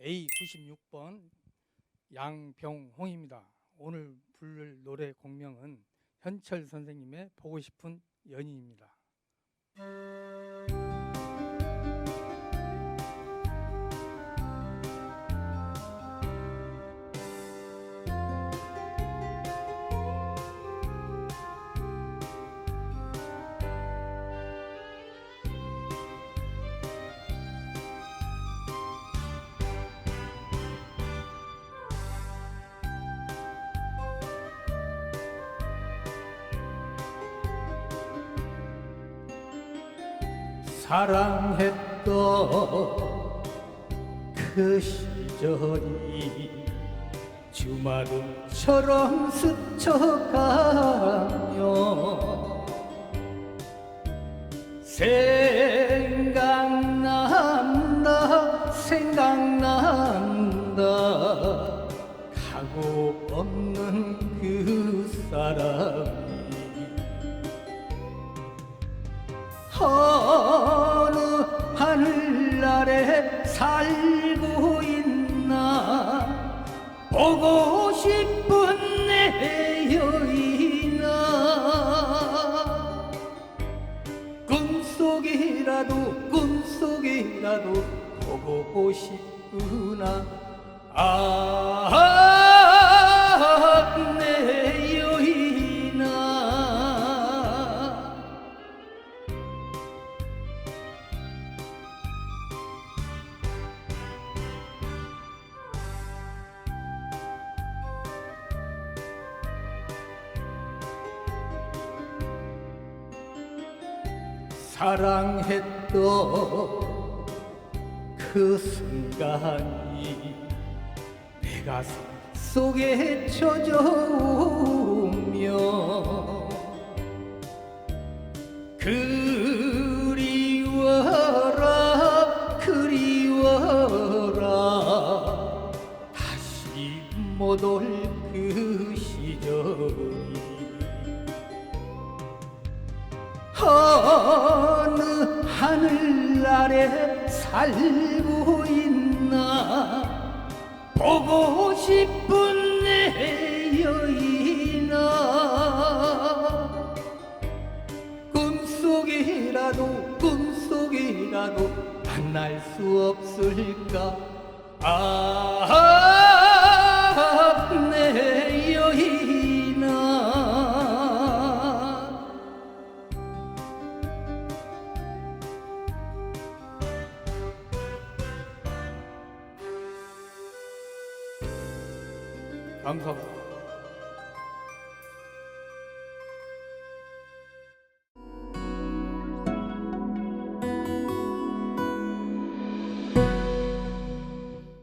A96번 양병홍입니다. 오늘 부를 노래 공명은 현철 선생님의 보고 싶은 연인입니다. 사랑했던 그 시절이 주마등처럼 스쳐가며 생각난다 생각난다. 가고 없는 그 사람이 하늘나라에 살고 있나? 보고 싶은 내 여인아 꿈속이라도 꿈속이라도 보고 싶구나. 아 사랑했던 그 순간이 내 가슴 속에 젖어오며 그리워라 그리워라. 다시 못 올 그 시절이. 어느 하늘나라에 살고 있나? 보고 싶은 내 여인아 꿈속이라도 꿈속이라도 만날 수 없을까? 아 감사합니다.